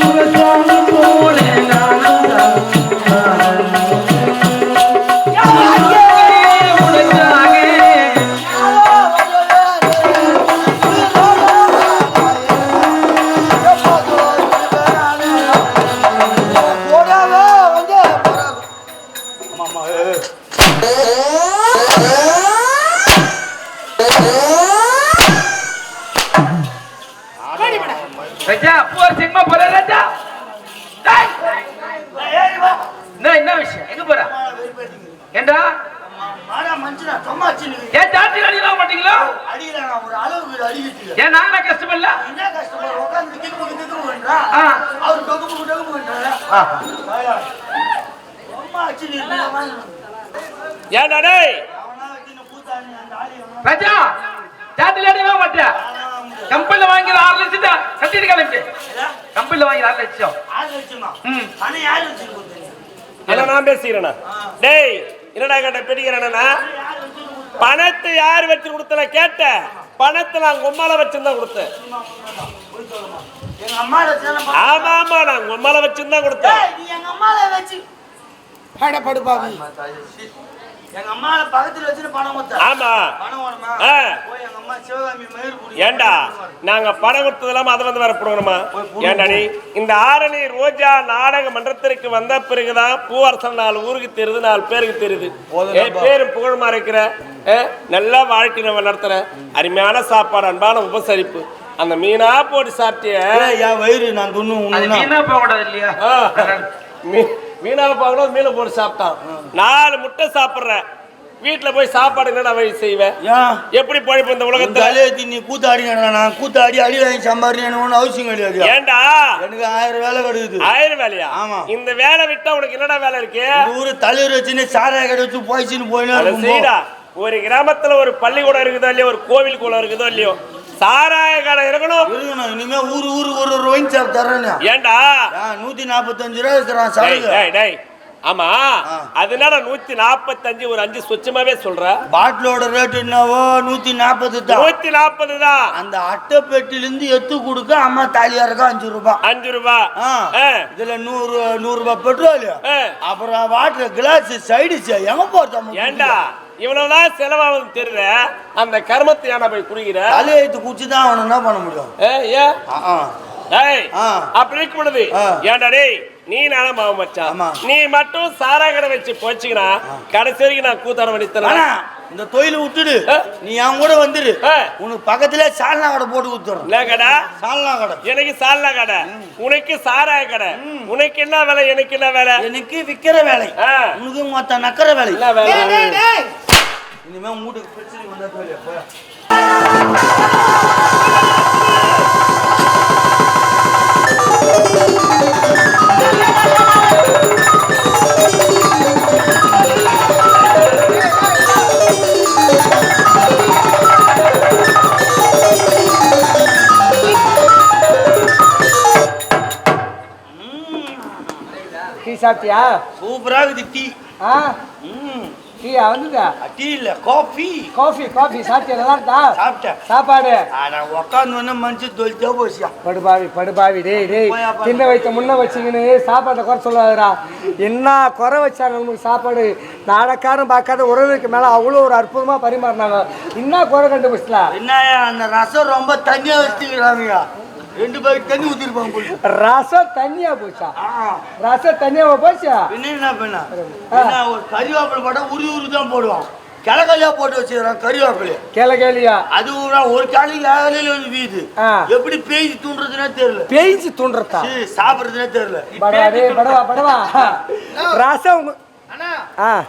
Tu ves la ஏண்டா? ஏன் ஜாத்தி அடிக்கலாம் மாட்டீங்களா? அடிக்கிறாங்க ஒரு அளவுக்கு அடிக்கிட்டு ஏன் நாங்களா கஷ்டப்படல என்ன கஷ்டப்படு உட்காந்து கிக்கு கிக்கு பண்றா ஆ. அவர் டொக்கு டொக்கு பண்றாரு கூத்தாடி அந்த ஆளி அவனா ராஜா ஜாத்தி அடிக்கலாம் மாட்டியா கம்பெனில வாங்கிற ஆறு லட்சத்தை கட்டிட்டு கிளம்பி. கம்பெனில வாங்கிற ஆறு லட்சம். ஆள் வச்சுமா ம். பணம் யாரு நான் பேசிக்கிறேனா? டேய் என்னடா கேட்ட பிடிக்கிறேன்னா பணத்தை யார் வச்சு கொடுத்தல? கேட்ட பணத்தை நான் உம்மால வச்சுதான் கொடுத்தேன். ஆமா ஆமா நான் உம்மால வச்சுதான் கொடுத்தேன். நீ எங்க அம்மால வச்சு படுப்பாவி எங்க அம்மால பக்கத்துல வச்சுட்டு பணம் கொடுத்த? ஆமா. பணம் வேணுமா ஆ. போய் எங்க அம்மா சிவகாமி மயிர் புடி ஏண்டா? நாங்க பணம் கொடுத்தது இல்லாம அதை வந்து வர போடுவோமா ஏண்டா நீ? இந்த ஆரணி ரோஜா நாடக மன்றத்திற்கு வந்த பிறகுதான் பூவரசன் நாலு ஊருக்கு தெரியுது நாலு பேருக்கு தெரியுது. ஏ பேரும் புகழுமா இருக்கிற? நல்ல வாழ்க்கை நம்ம நடத்துற. அருமையான சாப்பாடு அன்பான உபசரிப்பு. அந்த மீனா போட்டு சாப்பிட்டிய. என் வயிறு நான் துண்ணு போக கூடாது இல்லையா. மீனாவை பார்க்கணும் மீனை போட்டு சாப்பிட்டான். நாலு முட்டை சாப்பிடுற வீட்டுல போய் சாப்பாடு என்னடா வழி செய்வேன் எப்படி பழைப்பு இந்த உலகத்துல? தலையத்தி நீ கூத்தாடி நான் கூத்தாடி அடி வாங்கி சம்பாதிக்கணும் ஒன்றும் அவசியம் கிடையாது. ஏண்டா எனக்கு ஆயிரம் வேலை கிடைக்குது. ஆயிரம் வேலையா? ஆமா. இந்த வேலை விட்டா உனக்கு என்னடா வேலை இருக்கு? ஊரு தலைவர் வச்சுன்னு சாராய கடை வச்சு போயிச்சுன்னு போயினா ஒரு கிராமத்துல ஒரு பள்ளிக்கூடம் இருக்குதோ இல்லையோ ஒரு கோவில் குளம் இருக்குதோ இல்லையோ சாராய கடை இருக்கணும். இருக்கணும். இனிமே ஊரு ஊருக்கு ஒரு ஒரு ஒயின் ஷாப் தர்றேன்னு. ஏன்டா நூத்தி நாற்பத்தஞ்சு ரூபா இருக்கிறான் டேய். ஆமா. அதனால நூத்தி நாப்பத்தஞ்சு ஒரு அஞ்சு சொச்சமாவே சொல்ற? பாட்டிலோட ரேட் என்னவோ நூத்தி நாற்பது தான். நூத்தி நாற்பது தான். அந்த அட்டை பெட்டிலிருந்து எத்து கொடுக்க அம்மா தாலியாருக்கு அஞ்சு ரூபாய் அஞ்சு ரூபாய். இதுல நூறு நூறு ரூபாய் பெட்ரோல். அப்புறம் வாட்டர் கிளாஸ் சைடிஸ் எங்க போறது ஏண்டா? இவ்வளவுதான் செலவாகும் தெரியல. அந்த கர்மத்தை ஏன்னா போய் குடிக்கிற தலையெழுத்து குச்சி தான் அவன் என்ன பண்ண முடியும்? ஏ, ஏன். அப்படி இருக்க கூடாது ஆ. ஏன்டா டேய் நீ நானும் மாவு மச்சான். நீ மட்டும் சாரா கடை வச்சு போச்சுக்கிறா கடைசி வரைக்கும் நான் கூத்தாட வடித்தல ஆனா இந்த தொழில விட்டுடு. நீ என் கூட வந்துடு. உனக்கு பக்கத்துல சால்னா கடை போட்டு கொடுத்துறேன். என்ன கடை? சால்னா கடை. எனக்கு சால்னா கடை. உனக்கு சாராய கடை. உனக்கு என்ன வேலை எனக்கு என்ன வேலை? எனக்கு விக்கிற வேலை. உனக்கு மொத்த நக்கிற வேலை. என்ன வேலை இனிமே மூட்டுக்கு பிரச்சனை வந்தா. டீ சாப்பிட்டியா சூப்பரா இருக்குது டீ ஆ ம். டீயா வந்துதா டீ இல்ல காஃபி. காஃபி காஃபி சாப்பிட்டியா? நல்லா இருக்கா? சாப்பிட்டேன். சாப்பாடு? ஆனா உக்காந்து வந்து மனுஷன் தொழிச்சா போச்சியா? படுபாவி படுபாவி டேய் டேய். தின்ன வைத்த முன்ன வச்சுக்கின்னு சாப்பாட்டை குறை சொல்லாதடா. என்ன குறை வச்சாங்க நமக்கு சாப்பாடு? நாடக்காரன் பார்க்காத உறவுக்கு மேலே அவ்வளோ ஒரு அற்புதமாக பரிமாறினாங்க. என்ன குறை கண்டுபிடிச்சலாம் என்னய்யா அந்த ரசம் ரொம்ப தண்ணியா வச்சுக்கிறாங்க ரெண்டு பேருக்கு தண்ணி ஊத்திருப்பாங்க போல. ரசம் தண்ணியா போச்சா. ரசம் தண்ணியாவா போச்சா? பின்ன என்ன பண்ண? என்ன ஒரு கறிவேப்பிலை போட்டா உரி உரி தான் போடுவான். கிளக்கல்லையா போட்டு வச்சுக்கிறான் கறிவேப்பிலை. கேள கேளியா அது ஒரு காலையில் ஏழையில வந்து வீது. எப்படி பேய் தூண்டுறதுனே தெரியல. பேய்ச்சி தூண்டுறதா? சாப்பிடுறதுனே தெரியல. படவா படவா படவா. ரசம்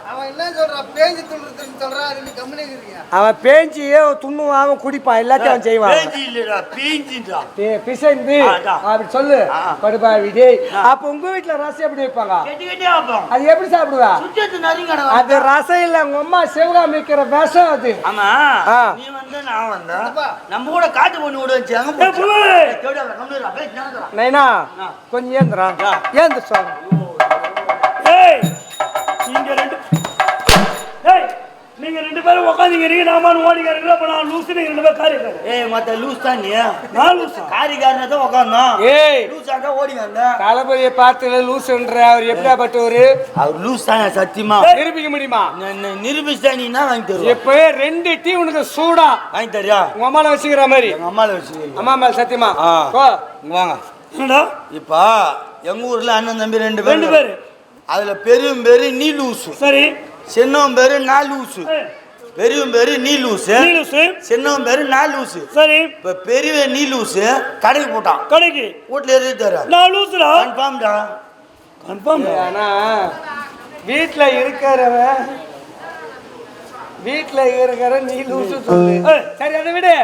அவன் என்ன சொல்றான் பேஞ்சு துண்டுறதுன்னு சொல்றான் ரெண்டு கம்பெனி இருக்கிறீங்க அவன் பேஞ்சி துண்ணுவான் அவன் குடிப்பான் எல்லாத்தையும் செய்வான். பிசைந்து. அப்படி சொல்லு. ஆ. படுபாவி டேய். அப்ப உங்க வீட்டுல ரசம் எப்படி வைப்பாங்க? அது எப்படி சாப்பிடுவா? அது ரசம் இல்ல உங்க அம்மா சிவகாமி வைக்கிற விஷம் அது. ஆமா. நீ வந்து நான் வந்தேன் நம்ம கூட காட்டு பண்ணி. நைனா கொஞ்சம் ஏந்திரா ஆ. ஏந்து நான் லூசு நீங்க ரெண்டு பேரும் காரியம் ஏய் மத்த லூஸ் தான் நீ. நான் லூசா? காரிகாரனை தான் உட்காந்தோம் ஏய். லூஸ் அந்த தளபதியை பார்த்து லூசுன்ற அவர் எப்படியாப்பட்டவரு அவர் லூஸ் தான் சத்தியமா. நிரூபிக்க முடியுமா? நிரூபிச்சா நீ என்ன வாங்கி தருவ? இப்பவே ரெண்டு டீ உனக்கு சூடா. வாங்கி தரியா? உங்க அம்மால வச்சுக்கிற மாதிரி. எங்க அம்மால வச்சு அம்மா மேல சத்தியமா? வாங்க. என்னடா? இப்ப எங்க ஊர்ல அண்ணன் தம்பி ரெண்டு பேர் ரெண்டு பேரு. அதுல பெரும் பேரு நீ லூசு. சரி. சின்னவன் பேரு நான் லூசு. பெரியவன் பேரு நீ லூசு. நீ லூசு. சின்னவன் பேரு நான் லூசு. சரி. இப்ப பெரியவன் நீ லூசு. கடைக்கு போட்டான். கடைக்கு. வீட்டுல தர நான் லூசுடா? கன்ஃபார்ம்டா. கன்ஃபார்ம்? ஆனா வீட்டுல இருக்கிறவன் வீட்டுல இருக்கிற நீ லூசு சொல்லு. சரி அதை விடு.